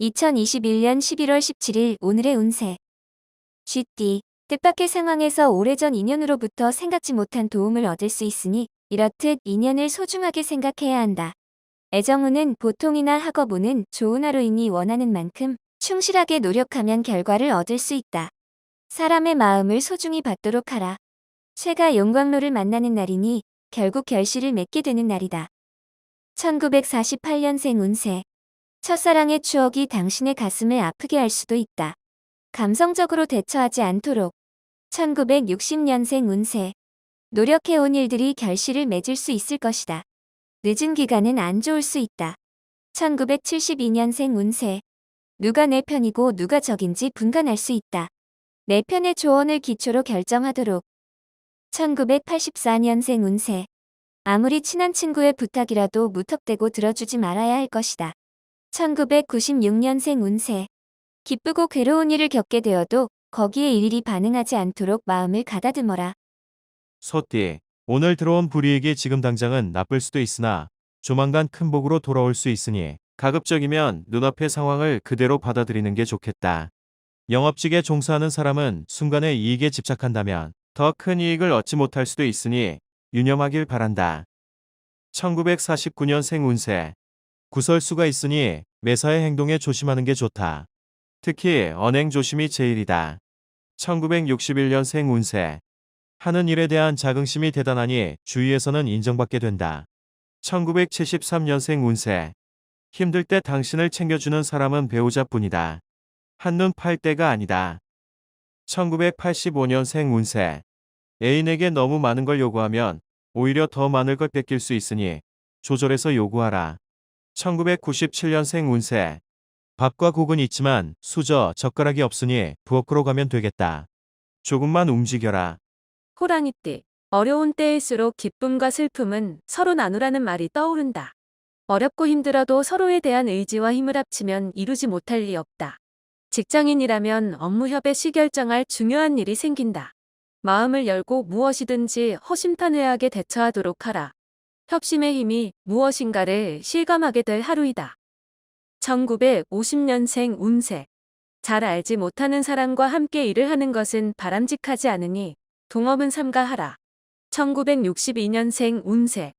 2021년 11월 17일 오늘의 운세. 쥐띠. 뜻밖의 상황에서 오래전 인연으로부터 생각지 못한 도움을 얻을 수 있으니 이렇듯 인연을 소중하게 생각해야 한다. 애정운은 보통이나 학업운은 좋은 하루이니 원하는 만큼 충실하게 노력하면 결과를 얻을 수 있다. 사람의 마음을 소중히 받도록 하라. 최가 용광로를 만나는 날이니 결국 결실을 맺게 되는 날이다. 1948년생 운세. 첫사랑의 추억이 당신의 가슴을 아프게 할 수도 있다. 감성적으로 대처하지 않도록. 1960년생 운세. 노력해온 일들이 결실을 맺을 수 있을 것이다. 늦은 기간은 안 좋을 수 있다. 1972년생 운세. 누가 내 편이고 누가 적인지 분간할 수 있다. 내 편의 조언을 기초로 결정하도록. 1984년생 운세. 아무리 친한 친구의 부탁이라도 무턱대고 들어주지 말아야 할 것이다. 1996년생 운세. 기쁘고 괴로운 일을 겪게 되어도 거기에 일일이 반응하지 않도록 마음을 가다듬어라. 소띠, 오늘 들어온 불이익이 지금 당장은 나쁠 수도 있으나 조만간 큰 복으로 돌아올 수 있으니 가급적이면 눈앞의 상황을 그대로 받아들이는 게 좋겠다. 영업직에 종사하는 사람은 순간의 이익에 집착한다면 더 큰 이익을 얻지 못할 수도 있으니 유념하길 바란다. 1949년생 운세. 구설수가 있으니 매사의 행동에 조심하는 게 좋다. 특히 언행 조심이 제일이다. 1961년생 운세. 하는 일에 대한 자긍심이 대단하니 주위에서는 인정받게 된다. 1973년생 운세. 힘들 때 당신을 챙겨주는 사람은 배우자뿐이다. 한눈 팔 때가 아니다. 1985년생 운세. 애인에게 너무 많은 걸 요구하면 오히려 더 많을 걸 뺏길 수 있으니 조절해서 요구하라. 1997년생 운세. 밥과 국은 있지만 수저, 젓가락이 없으니 부엌으로 가면 되겠다. 조금만 움직여라. 호랑이띠. 어려운 때일수록 기쁨과 슬픔은 서로 나누라는 말이 떠오른다. 어렵고 힘들어도 서로에 대한 의지와 힘을 합치면 이루지 못할 리 없다. 직장인이라면 업무 협의 시 결정할 중요한 일이 생긴다. 마음을 열고 무엇이든지 허심탄회하게 대처하도록 하라. 협심의 힘이 무엇인가를 실감하게 될 하루이다. 1950년생 운세. 잘 알지 못하는 사람과 함께 일을 하는 것은 바람직하지 않으니 동업은 삼가하라. 1962년생 운세.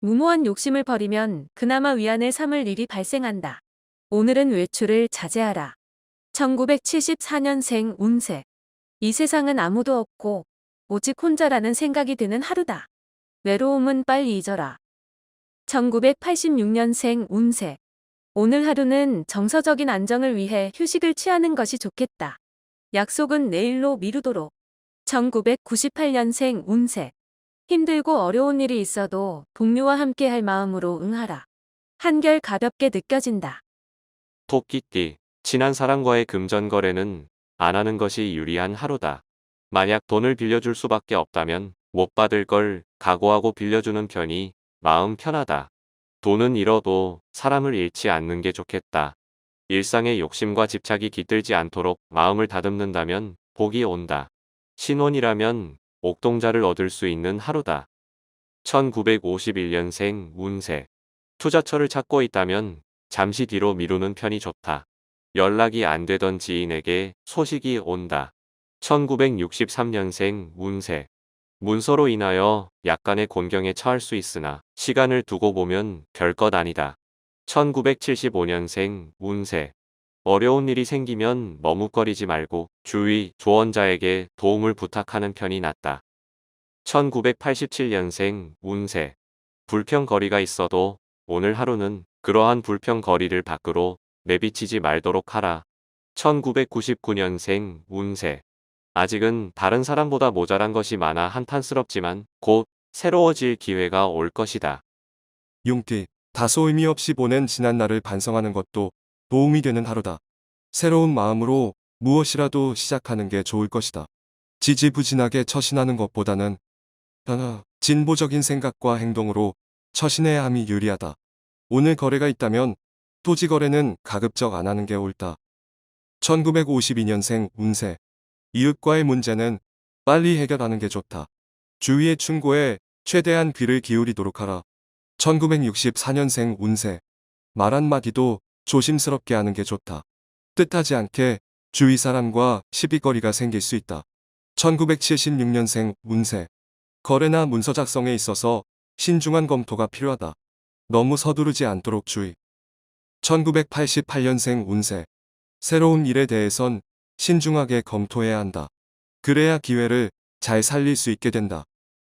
무모한 욕심을 버리면 그나마 위안을 삼을 일이 발생한다. 오늘은 외출을 자제하라. 1974년생 운세. 이 세상은 아무도 없고 오직 혼자라는 생각이 드는 하루다. 외로움은 빨리 잊어라. 1986년생 운세. 오늘 하루는 정서적인 안정을 위해 휴식을 취하는 것이 좋겠다. 약속은 내일로 미루도록. 1998년생 운세. 힘들고 어려운 일이 있어도 동료와 함께 할 마음으로 응하라. 한결 가볍게 느껴진다. 토끼띠, 친한 사람과의 금전 거래는 안 하는 것이 유리한 하루다. 만약 돈을 빌려줄 수밖에 없다면 못 받을 걸 각오하고 빌려주는 편이 마음 편하다. 돈은 잃어도 사람을 잃지 않는 게 좋겠다. 일상의 욕심과 집착이 깃들지 않도록 마음을 다듬는다면 복이 온다. 신혼이라면 옥동자를 얻을 수 있는 하루다. 1951년생 운세. 투자처를 찾고 있다면 잠시 뒤로 미루는 편이 좋다. 연락이 안 되던 지인에게 소식이 온다. 1963년생 운세. 문서로 인하여 약간의 곤경에 처할 수 있으나 시간을 두고 보면 별것 아니다. 1975년생 운세. 어려운 일이 생기면 머뭇거리지 말고 주위 조언자에게 도움을 부탁하는 편이 낫다. 1987년생 운세. 불평거리가 있어도 오늘 하루는 그러한 불평거리를 밖으로 내비치지 말도록 하라. 1999년생 운세. 아직은 다른 사람보다 모자란 것이 많아 한탄스럽지만 곧 새로워질 기회가 올 것이다. 용띠, 다소 의미 없이 보낸 지난 날을 반성하는 것도 도움이 되는 하루다. 새로운 마음으로 무엇이라도 시작하는 게 좋을 것이다. 지지부진하게 처신하는 것보다는 진보적인 생각과 행동으로 처신해야 함이 유리하다. 오늘 거래가 있다면 토지 거래는 가급적 안 하는 게 옳다. 1952년생 운세. 이웃과의 문제는 빨리 해결하는 게 좋다. 주위의 충고에 최대한 귀를 기울이도록 하라. 1964년생 운세. 말 한마디도 조심스럽게 하는 게 좋다. 뜻하지 않게 주위 사람과 시비거리가 생길 수 있다. 1976년생 운세. 거래나 문서 작성에 있어서 신중한 검토가 필요하다. 너무 서두르지 않도록 주의. 1988년생 운세. 새로운 일에 대해선 신중하게 검토해야 한다. 그래야 기회를 잘 살릴 수 있게 된다.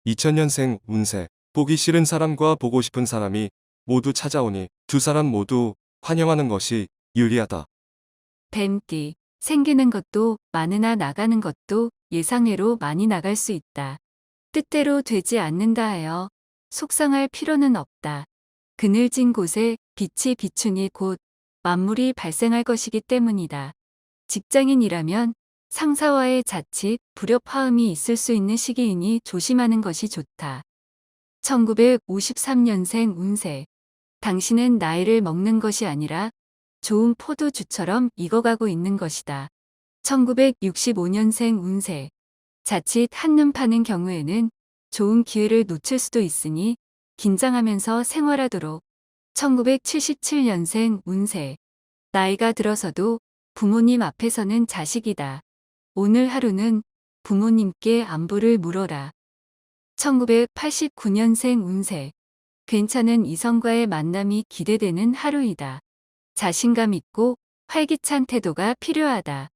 2000년생 운세. 보기 싫은 사람과 보고 싶은 사람이 모두 찾아오니 두 사람 모두 환영하는 것이 유리하다. 뱀띠. 생기는 것도 많으나 나가는 것도 예상외로 많이 나갈 수 있다. 뜻대로 되지 않는다 하여 속상할 필요는 없다. 그늘진 곳에 빛이 비추니 곧 만물이 발생할 것이기 때문이다. 직장인이라면 상사와의 자칫 불협화음이 있을 수 있는 시기이니 조심하는 것이 좋다. 1953년생 운세. 당신은 나이를 먹는 것이 아니라 좋은 포도주처럼 익어가고 있는 것이다. 1965년생 운세. 자칫 한눈 파는 경우에는 좋은 기회를 놓칠 수도 있으니 긴장하면서 생활하도록. 1977년생 운세. 나이가 들어서도 부모님 앞에서는 자식이다. 오늘 하루는 부모님께 안부를 물어라. 1989년생 운세. 괜찮은 이성과의 만남이 기대되는 하루이다. 자신감 있고 활기찬 태도가 필요하다.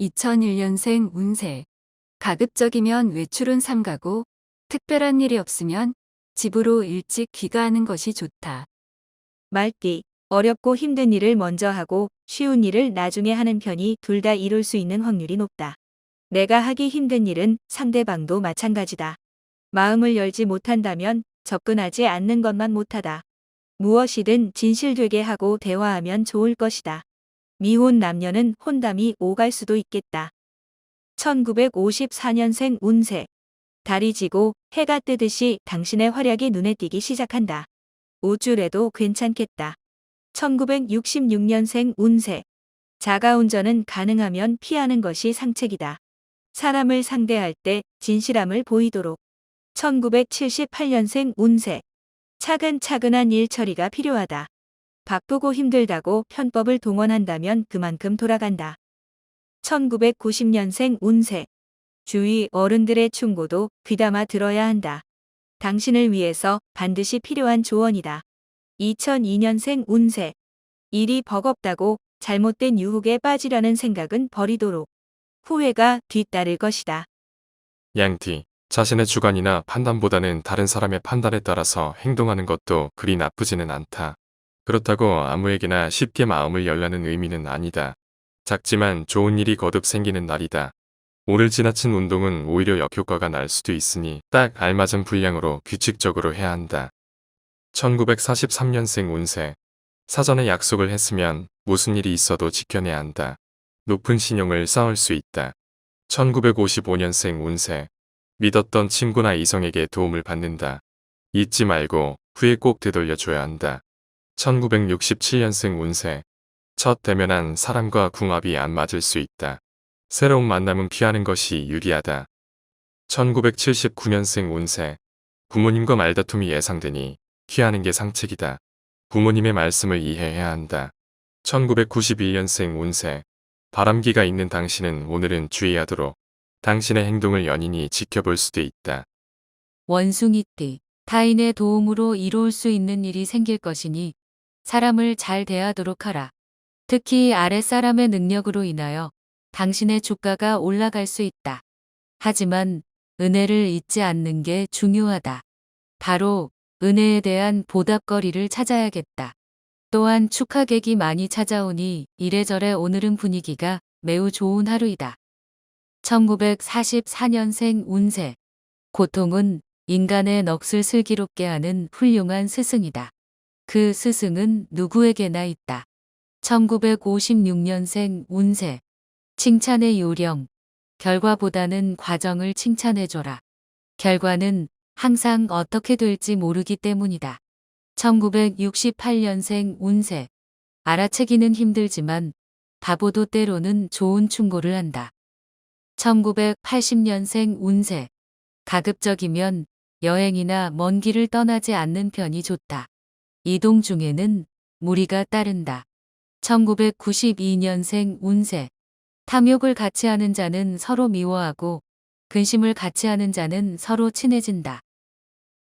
2001년생 운세. 가급적이면 외출은 삼가고 특별한 일이 없으면 집으로 일찍 귀가하는 것이 좋다. 말띠. 어렵고 힘든 일을 먼저 하고 쉬운 일을 나중에 하는 편이 둘 다 이룰 수 있는 확률이 높다. 내가 하기 힘든 일은 상대방도 마찬가지다. 마음을 열지 못한다면 접근하지 않는 것만 못하다. 무엇이든 진실되게 하고 대화하면 좋을 것이다. 미혼 남녀는 혼담이 오갈 수도 있겠다. 1954년생 운세. 달이 지고 해가 뜨듯이 당신의 활약이 눈에 띄기 시작한다. 우쭐해도 괜찮겠다. 1966년생 운세. 자가운전은 가능하면 피하는 것이 상책이다. 사람을 상대할 때 진실함을 보이도록. 1978년생 운세. 차근차근한 일 처리가 필요하다. 바쁘고 힘들다고 편법을 동원한다면 그만큼 돌아간다. 1990년생 운세. 주위 어른들의 충고도 귀담아 들어야 한다. 당신을 위해서 반드시 필요한 조언이다. 2002년생 운세. 일이 버겁다고 잘못된 유혹에 빠지려는 생각은 버리도록. 후회가 뒤따를 것이다. 양티. 자신의 주관이나 판단보다는 다른 사람의 판단에 따라서 행동하는 것도 그리 나쁘지는 않다. 그렇다고 아무에게나 쉽게 마음을 열라는 의미는 아니다. 작지만 좋은 일이 거듭 생기는 날이다. 오늘 지나친 운동은 오히려 역효과가 날 수도 있으니 딱 알맞은 분량으로 규칙적으로 해야 한다. 1943년생 운세. 사전에 약속을 했으면 무슨 일이 있어도 지켜내야 한다. 높은 신용을 쌓을 수 있다. 1955년생 운세. 믿었던 친구나 이성에게 도움을 받는다. 잊지 말고 후에 꼭 되돌려줘야 한다. 1967년생 운세. 첫 대면한 사람과 궁합이 안 맞을 수 있다. 새로운 만남은 피하는 것이 유리하다. 1979년생 운세. 부모님과 말다툼이 예상되니 피하는 게 상책이다. 부모님의 말씀을 이해해야 한다. 1991년생 운세. 바람기가 있는 당신은 오늘은 주의하도록 당신의 행동을 연인이 지켜볼 수도 있다. 원숭이띠. 타인의 도움으로 이루을 수 있는 일이 생길 것이니 사람을 잘 대하도록 하라. 특히 아랫사람의 능력으로 인하여 당신의 주가가 올라갈 수 있다. 하지만 은혜를 잊지 않는 게 중요하다. 바로 은혜에 대한 보답거리를 찾아야겠다. 또한 축하객이 많이 찾아오니 이래저래 오늘은 분위기가 매우 좋은 하루이다. 1944년생 운세. 고통은 인간의 넋을 슬기롭게 하는 훌륭한 스승이다. 그 스승은 누구에게나 있다. 1956년생 운세. 칭찬의 요령. 결과보다는 과정을 칭찬해줘라. 결과는 항상 어떻게 될지 모르기 때문이다. 1968년생 운세. 알아채기는 힘들지만 바보도 때로는 좋은 충고를 한다. 1980년생 운세. 가급적이면 여행이나 먼 길을 떠나지 않는 편이 좋다. 이동 중에는 무리가 따른다. 1992년생 운세. 탐욕을 같이 하는 자는 서로 미워하고 근심을 같이 하는 자는 서로 친해진다.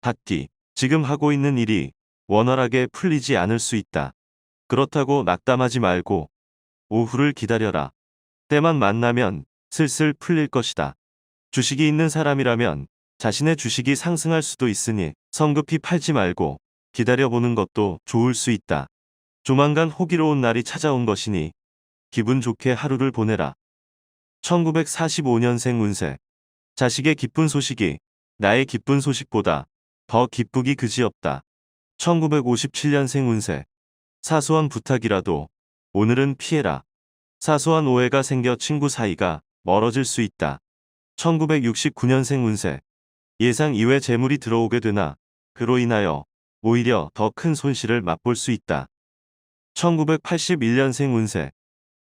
닭띠, 지금 하고 있는 일이 원활하게 풀리지 않을 수 있다. 그렇다고 낙담하지 말고 오후를 기다려라. 때만 만나면 슬슬 풀릴 것이다. 주식이 있는 사람이라면 자신의 주식이 상승할 수도 있으니 성급히 팔지 말고 기다려보는 것도 좋을 수 있다. 조만간 호기로운 날이 찾아온 것이니 기분 좋게 하루를 보내라. 1945년생 운세. 자식의 기쁜 소식이 나의 기쁜 소식보다 더 기쁘기 그지없다. 1957년생 운세. 사소한 부탁이라도 오늘은 피해라. 사소한 오해가 생겨 친구 사이가 멀어질 수 있다. 1969년생 운세. 예상 이외 재물이 들어오게 되나 그로 인하여 오히려 더 큰 손실을 맛볼 수 있다. 1981년생 운세.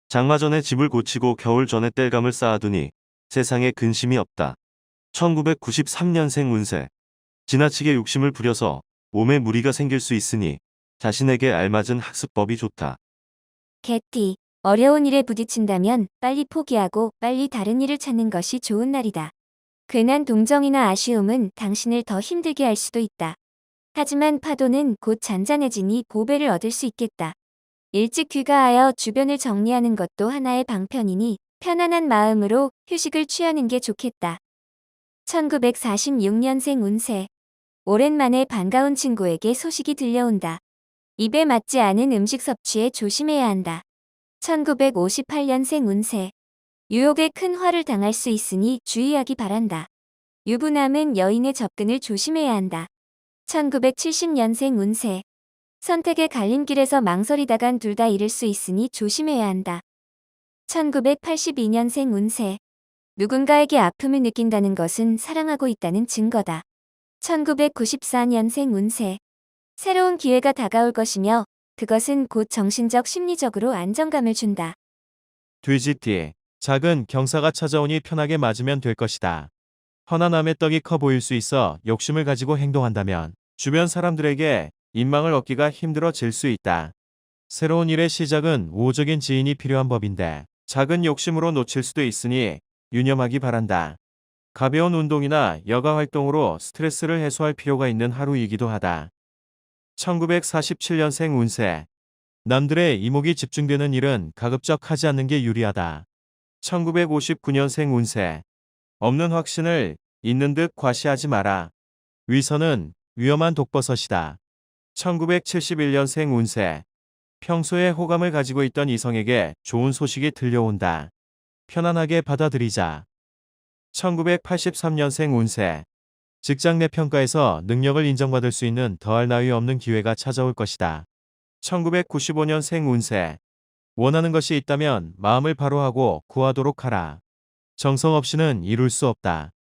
장마 전에 집을 고치고 겨울 전에 땔감을 쌓아두니 세상에 근심이 없다. 1993년생 운세. 지나치게 욕심을 부려서 몸에 무리가 생길 수 있으니 자신에게 알맞은 학습법이 좋다. 개띠, 어려운 일에 부딪힌다면 빨리 포기하고 빨리 다른 일을 찾는 것이 좋은 날이다. 괜한 동정이나 아쉬움은 당신을 더 힘들게 할 수도 있다. 하지만 파도는 곧 잔잔해지니 보배를 얻을 수 있겠다. 일찍 귀가하여 주변을 정리하는 것도 하나의 방편이니 편안한 마음으로 휴식을 취하는 게 좋겠다. 1946년생 운세. 오랜만에 반가운 친구에게 소식이 들려온다. 입에 맞지 않은 음식 섭취에 조심해야 한다. 1958년생 운세. 유혹에 큰 화를 당할 수 있으니 주의하기 바란다. 유부남은 여인의 접근을 조심해야 한다. 1970년생 운세. 선택의 갈림길에서 망설이다간 둘 다 잃을 수 있으니 조심해야 한다. 1982년생 운세. 누군가에게 아픔을 느낀다는 것은 사랑하고 있다는 증거다. 1994년생 운세. 새로운 기회가 다가올 것이며 그것은 곧 정신적 심리적으로 안정감을 준다. 돼지띠, 작은 경사가 찾아오니 편하게 맞으면 될 것이다. 허나남의 떡이 커 보일 수 있어 욕심을 가지고 행동한다면 주변 사람들에게 인망을 얻기가 힘들어질 수 있다. 새로운 일의 시작은 우호적인 지인이 필요한 법인데 작은 욕심으로 놓칠 수도 있으니 유념하기 바란다. 가벼운 운동이나 여가 활동으로 스트레스를 해소할 필요가 있는 하루이기도 하다. 1947년생 운세. 남들의 이목이 집중되는 일은 가급적 하지 않는 게 유리하다. 1959년생 운세. 없는 확신을 있는 듯 과시하지 마라. 위선은 위험한 독버섯이다. 1971년생 운세. 평소에 호감을 가지고 있던 이성에게 좋은 소식이 들려온다. 편안하게 받아들이자. 1983년생 운세. 직장 내 평가에서 능력을 인정받을 수 있는 더할 나위 없는 기회가 찾아올 것이다. 1995년생 운세. 원하는 것이 있다면 마음을 바로 하고 구하도록 하라. 정성 없이는 이룰 수 없다.